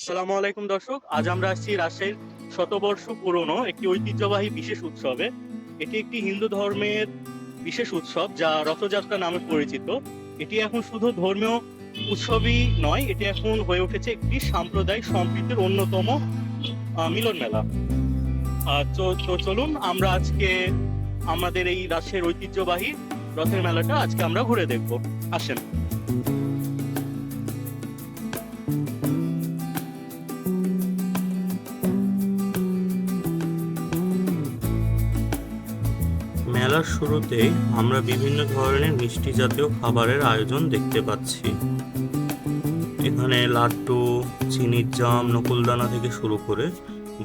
আসসালামু আলাইকুম দর্শক, আজ আমরা আসছি রাজশাহীর শতবর্ষ পুরনো একটি ঐতিহ্যবাহী বিশেষ উৎসবে। এটি একটি হিন্দু ধর্মের বিশেষ উৎসব যা রথযাত্রা নামে পরিচিত। এটি এখন শুধু ধর্মীয় উৎসবই নয়, এটি এখন হয়ে উঠেছে একটি সাম্প্রদায়িক সম্প্রীতির অন্যতম মিলন মেলা। তো চলুন, আমরা আজকে আমাদের এই রাজশাহীর ঐতিহ্যবাহী রথের মেলাটা আজকে আমরা ঘুরে দেখব। আসেন। মেলার শুরুতেই আমরা বিভিন্ন ধরনের মিষ্টি জাতীয় খাবারের আয়োজন দেখতে পাচ্ছি। এখানে লাড্ডু, চিনির জাম, নকুলদানা থেকে শুরু করে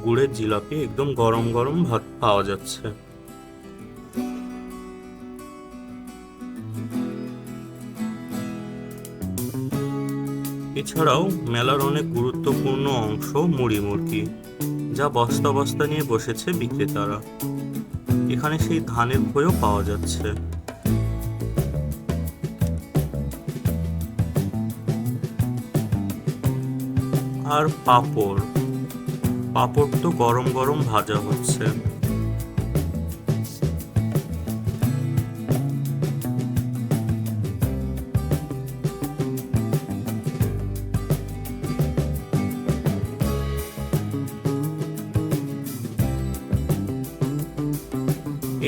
গুড়ের জিলাপি একদম গরম গরম ভাত পাওয়া যাচ্ছে। এছাড়াও মেলার অনেক গুরুত্বপূর্ণ অংশ মুড়ি মুরগি, যা বস্তা বস্তা নিয়ে বসেছে বিক্রেতারা। এখানে সেই ধানের খইও পাওয়া যাচ্ছে। আর পাপড় পাপড় তো গরম গরম ভাজা হচ্ছে।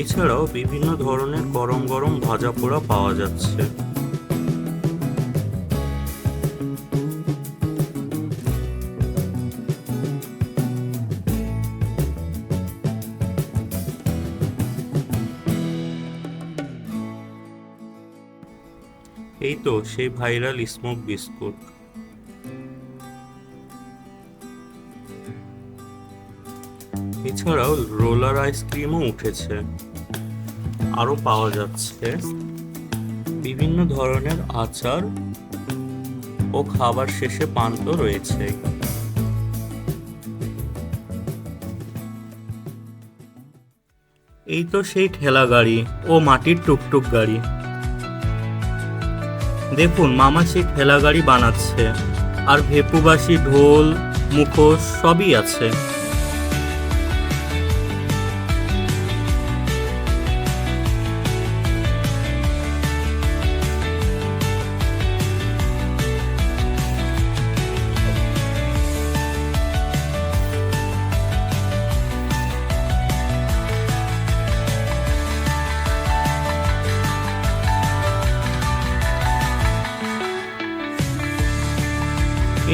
এছাড়াও বিভিন্ন ধরনের গরম গরম ভাজা পোড়া পাওয়া যাচ্ছে। এই তো সেই ভাইরাল স্মোক বিস্কুট। এছাড়াও রোলার আইসক্রিমও উঠেছে। আরও পাওয়া যাচ্ছে। বিভিন্ন ধরনের আচার ও খাবার শেষে পান্ত রয়েছে। এই তো সেই ঠেলা গাড়ি ও মাটির টুকটুক গাড়ি। দেখুন, মামা সেই ঠেলা গাড়ি বানাচ্ছে। আর ভেপুবাসী ঢোল, মুখোশ সবই আছে।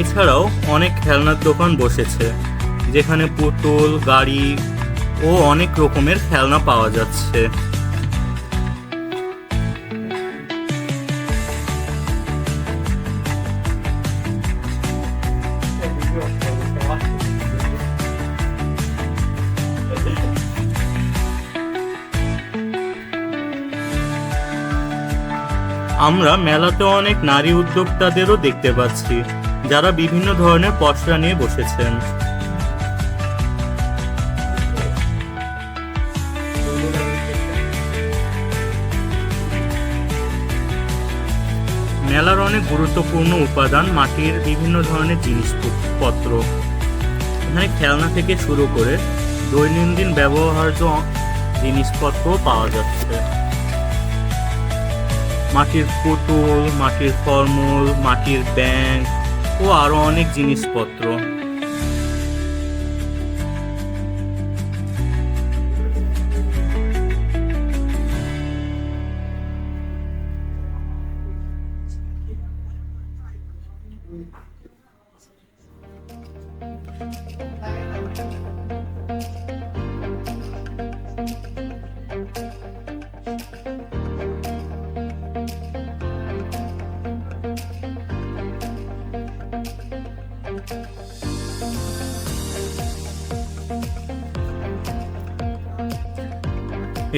এছাড়াও অনেক খেলনার দোকান বসেছে, যেখানে পুতুল, গাড়ি ও অনেক রকমের খেলনা পাওয়া যাচ্ছে। আমরা মেলাতে অনেক নারী উদ্যোক্তাদেরও দেখতে পাচ্ছি। যারা বিভিন্ন ধরনের পসরা নিয়ে বসেছেন। মেলার অনেক গুরুত্বপূর্ণ উপাদান মাটির বিভিন্ন ধরনের জিনিসপত্র। এখানে খেলনা থেকে শুরু করে দৈনন্দিন ব্যবহার্য জিনিসপত্র পাওয়া যাচ্ছে। মাটির পুতুল, মাটির ফলমূল, মাটির ব্যাংক ও আরও অনেক জিনিসপত্র।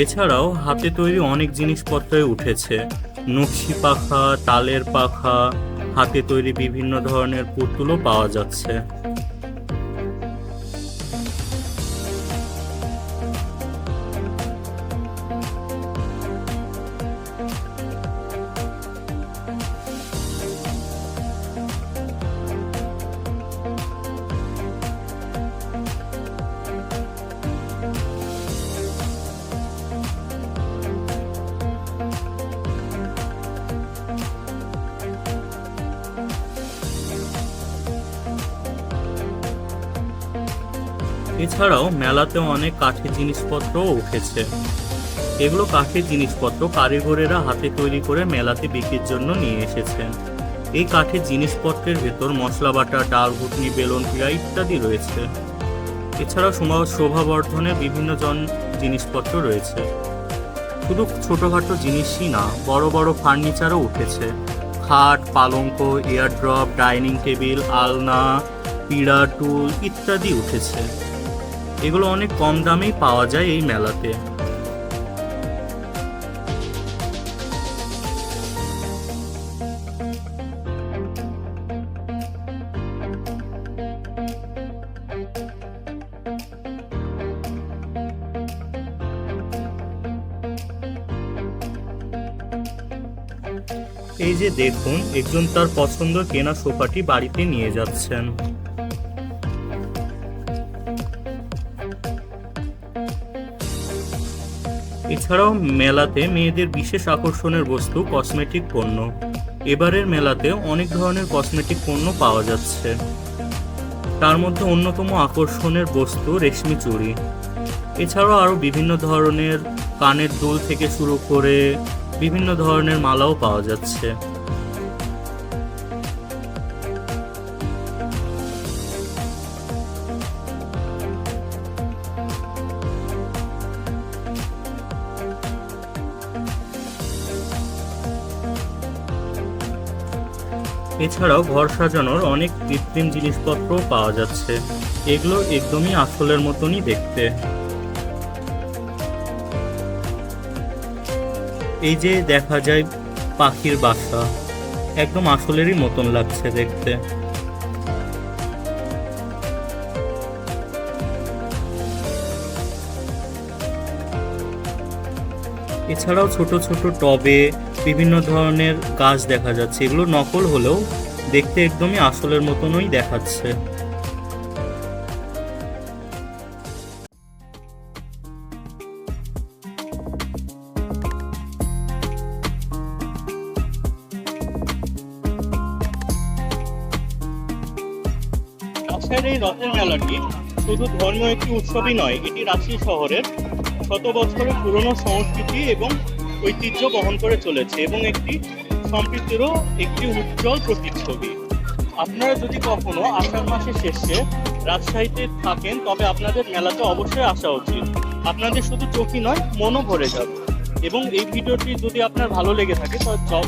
এছাড়াও হাতে তৈরি অনেক জিনিসপত্রই উঠেছে। নকশি পাখা, তালের পাখা, হাতে তৈরি বিভিন্ন ধরনের পুতুলও পাওয়া যাচ্ছে। এছাড়াও মেলাতে অনেক কাঠের জিনিসপত্রও উঠেছে। এগুলো কাঠের জিনিসপত্র কারিগরেরা হাতে তৈরি করে মেলাতে বিক্রির জন্য নিয়ে এসেছেন। এই কাঠের জিনিসপত্রের ভেতর মশলা বাটা, ডাল ঘুটনি বেলুন, পিড়া ইত্যাদি রয়েছে। এছাড়াও শোভাবর্ধনে বিভিন্ন জন জিনিসপত্র রয়েছে। শুধু ছোটোখাটো জিনিসই না, বড় বড় ফার্নিচারও উঠেছে। খাট, পালঙ্ক, এয়ারড্রপ, ডাইনিং টেবিল, আলনা, পিড়া, টুল ইত্যাদি উঠেছে। এগুলো অনেক কম দামেই পাওয়া যায় এই মেলাতে। এই যে দেখুন, একজন তার পছন্দ কেনা সোফাটি বাড়িতে নিয়ে যাচ্ছেন। এছাড়াও মেলাতে মেয়েদের বিশেষ আকর্ষণের বস্তু কসমেটিক পণ্য। এবারের মেলাতে অনেক ধরনের কসমেটিক পণ্য পাওয়া যাচ্ছে। তার মধ্যে অন্যতম আকর্ষণের বস্তু রেশমি চুড়ি। এছাড়াও আরও বিভিন্ন ধরনের কানের দুল থেকে শুরু করে বিভিন্ন ধরনের মালাও পাওয়া যাচ্ছে। এছাড়াও ঘর সাজানোর অনেক কৃত্রিম জিনিসপত্র পাওয়া যাচ্ছে। এগুলো একদমই আসলের মতনই দেখতে। এই যে দেখা যায় পাখির বাসা, একদম আসলেরই মতন লাগছে দেখতে। এছাড়াও ছোট ছোট টবে বিভিন্ন ধরনের গাছ দেখা যাচ্ছে। এগুলো নকল হলেও দেখতে একদমই আসলের মতনই দেখাচ্ছে। এই রথের মেলাটি শুধু ধর্মীয় একটি উৎসবই নয়, এটি রাজশাহী শহরের শত বছরের পুরনো সংস্কৃতি এবং ঐতিহ্য বহন করে চলেছে এবং একটি সম্প্রীতিরও একটি উজ্জ্বল প্রতিচ্ছবি। আপনারা যদি কখনো আষাঢ় মাসের শেষে রাজশাহীতে থাকেন, তবে আপনাদের মেলাতে অবশ্যই আসা উচিত। আপনাদের শুধু চোখই নয়, মনও ভরে যাবে। এবং এই ভিডিওটি যদি আপনার ভালো লেগে থাকে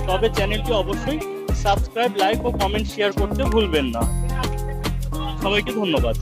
তবে চ্যানেলটি অবশ্যই সাবস্ক্রাইব, লাইক ও কমেন্ট শেয়ার করতে ভুলবেন না। সবাইকে ধন্যবাদ।